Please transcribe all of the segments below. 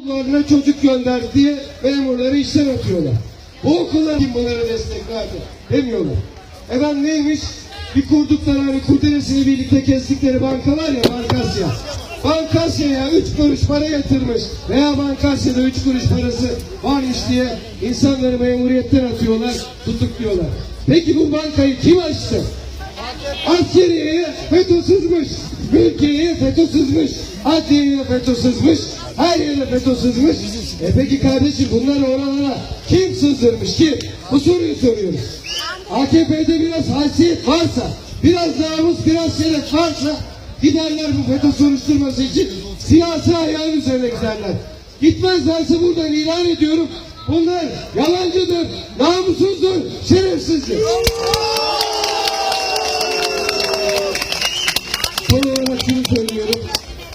okullarına çocuk gönder diye memurları işten atıyorlar. Bu okullar kim bunlara destek verdi demiyorlar. Efendim neymiş? Bir kurdukları hani kurdelesini birlikte kestikleri banka var ya Bankasya. Bankasya'ya 3 kuruş para yatırmış veya Bankasya'da 3 kuruş parası varmış diye insanları memuriyetten atıyorlar, tutukluyorlar. Peki bu bankayı kim açtı? Askeriye FETÖ sızmış, mülkiyeye FETÖ sızmış, adliyeye FETÖ sızmış, her yere FETÖ sızmış. E peki kardeşim bunları oralara kim sızdırmış kim? Bu soruyu soruyoruz. AKP'de biraz haysiyet varsa, biraz namus, biraz şeref varsa giderler bu FETÖ soruşturması için siyasi ayağın üzerine giderler. Gitmezlerse buradan ilan ediyorum. Bunlar yalancıdır, namussuzdur, şerefsizdir. Şunu söylüyorum.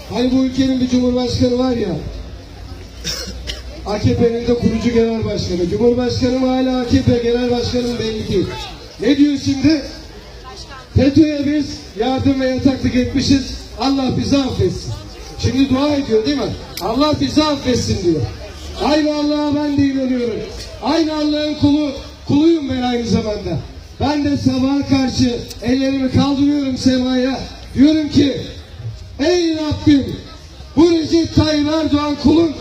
Hani bu ülkenin bir cumhurbaşkanı var ya. AKP'nin de kurucu genel başkanı. Cumhurbaşkanı mı hala AKP genel başkanı mı belli değil. Ne diyor şimdi? FETÖ'ye biz yardım ve yataklık etmişiz. Allah bizi affetsin. Şimdi dua ediyor değil mi? Allah bizi affetsin diyor. Aynı Allah'a ben de inanıyorum. Aynı Allah'ın kulu, kuluyum ben aynı zamanda. Ben de sabaha karşı ellerimi kaldırıyorum semaya. Diyorum ki ey Rabbim bu Recep Tayyip Erdoğan kulun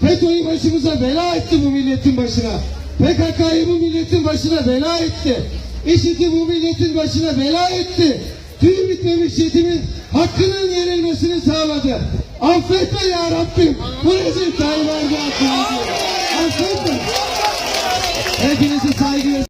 FETÖ'yü başımıza bela etti bu milletin başına. PKK'yı bu milletin başına bela etti. IŞİD'i bu milletin başına bela etti. Tüy bitmemiş yetimin hakkının verilmesini sağladı. Affetme ya Rabbim. Bu Recep Tayyip Erdoğan kulunu. Affetme. Hepinizi saygı